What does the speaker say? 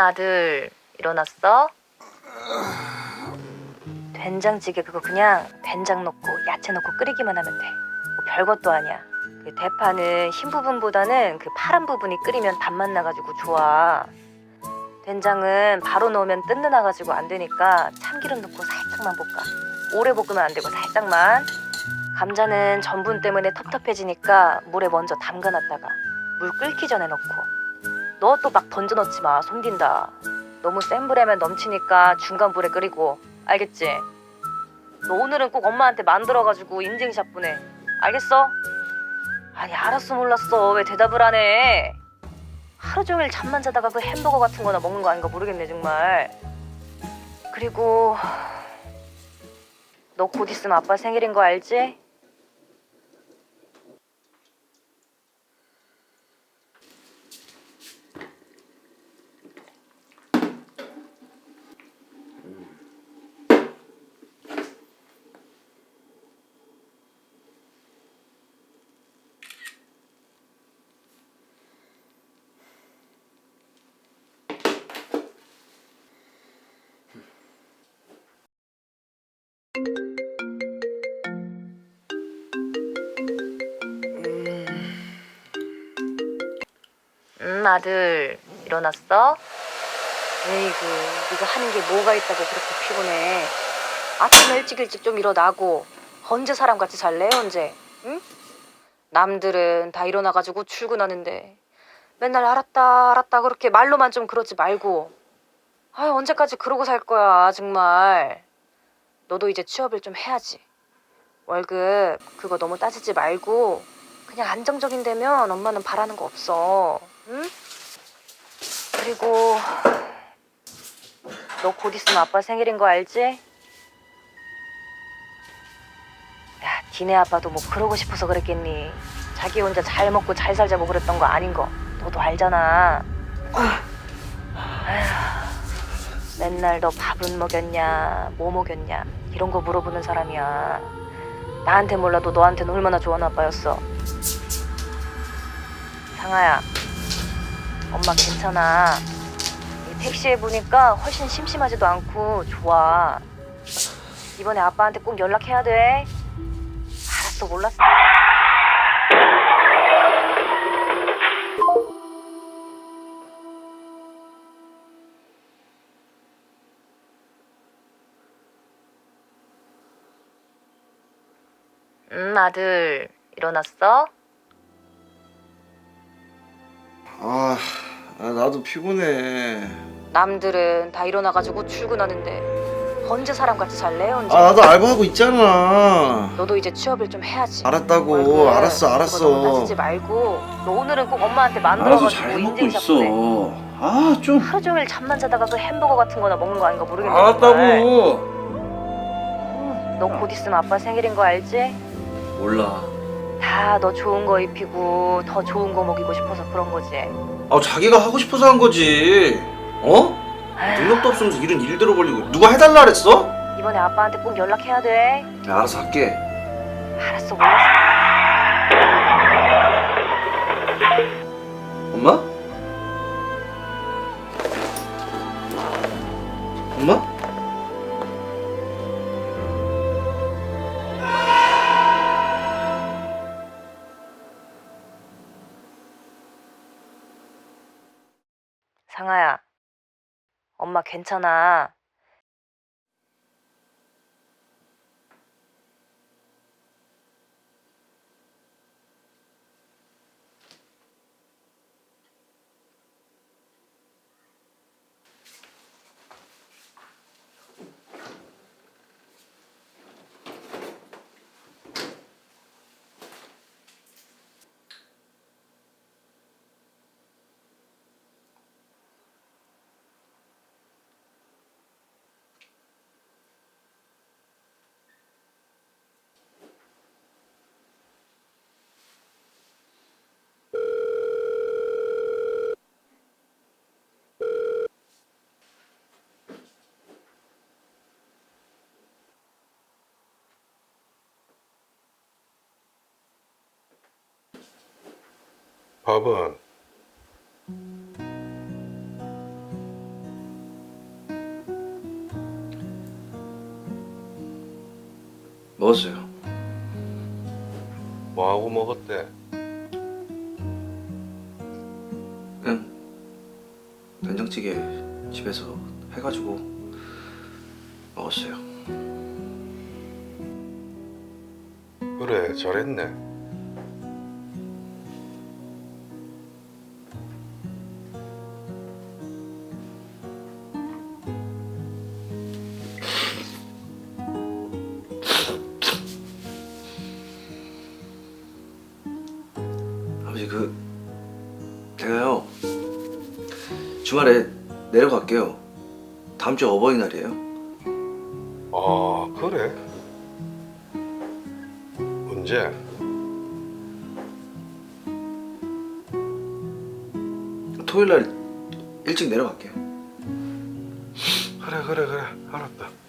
아들 일어났어? 된장찌개 그거 그냥 된장 넣고 야채 넣고 끓이기만 하면 돼. 뭐 별것도 아니야. 그 대파는 흰 부분보다는 그 파란 부분이 끓이면 단맛 나가지고 좋아. 된장은 바로 넣으면 뜬든해가지고 안 되니까 참기름 넣고 살짝만 볶아. 오래 볶으면 안 되고 살짝만. 감자는 전분 때문에 텁텁해지니까 물에 먼저 담가놨다가 물 끓기 전에 넣고. 너 또 막 던져 넣지 마. 손딘다. 너무 센 불에면 넘치니까 중간 불에 끓이고. 알겠지? 너 오늘은 꼭 엄마한테 만들어가지고 인증샷 보내. 알겠어? 아니 알았어 몰랐어. 왜 대답을 안 해? 하루 종일 잠만 자다가 그 햄버거 같은 거나 먹는 거 아닌가 모르겠네 정말. 그리고 너 곧 있으면 아빠 생일인 거 알지? 아들 일어났어? 에이구 네가 하는 게 뭐가 있다고 그렇게 피곤해? 아침 일찍 일찍 좀 일어나고 언제 사람 같이 잘래 언제? 응? 남들은 다 일어나가지고 출근하는데 맨날 알았다 알았다 그렇게 말로만 좀 그러지 말고. 아 언제까지 그러고 살 거야 정말. 너도 이제 취업을 좀 해야지. 월급 그거 너무 따지지 말고 그냥 안정적인 데면 엄마는 바라는 거 없어 응? 그리고 너 곧 있으면 아빠 생일인 거 알지? 야, 니네 아빠도 뭐 그러고 싶어서 그랬겠니? 자기 혼자 잘 먹고 잘 살자고 그랬던 거 아닌 거 너도 알잖아. 아휴, 맨날 너 밥은 먹였냐, 뭐 먹였냐 이런 거 물어보는 사람이야. 나한테 몰라도 너한테는 얼마나 좋은 아빠였어. 상아야, 엄마 괜찮아. 이 택시에 보니까 훨씬 심심하지도 않고 좋아. 이번에 아빠한테 꼭 연락해야 돼. 알았어, 몰랐어. 음, 아들 일어났어? 아, 아, 나도 피곤해. 남들은 다 일어나가지고 출근하는데 언제 사람같이 잘래 언제? 아, 나도 알바하고 있잖아. 너도 이제 취업을 좀 해야지. 알았다고. 월급 알았어, 그거 너무 알았어. 따지지 말고 너 오늘은 꼭 엄마한테 만들어가지고 잘 먹고 인증샷 있어. 보내. 아 좀. 하루 종일 잠만 자다가 그 햄버거 같은 거나 먹는 거 아닌가 모르겠네. 알았다고. 너 곧 있으면 아빠 생일인 거 알지? 몰라. 다 너 좋은 거 입히고 더 좋은 거 먹이고 싶어서 그런 거지. 아, 자기가 하고 싶어서 한 거지. 어? 아휴, 능력도 없으면서 일은 일대로 벌리고 누가 해달라 그랬어? 이번에 아빠한테 꼭 연락해야 돼. 야, 알아서 할게. 알았어, 몰랐어. 상아야, 엄마 괜찮아. 밥은 먹었어요. 뭐하고 먹었대? 그냥 된장찌개 집에서 해가지고 먹었어요. 그래, 잘했네. 그 제가요 주말에 내려갈게요. 다음 주 어버이날이에요. 아 그래? 언제? 토요일 날 일찍 내려갈게요. 그래 그래 그래 알았다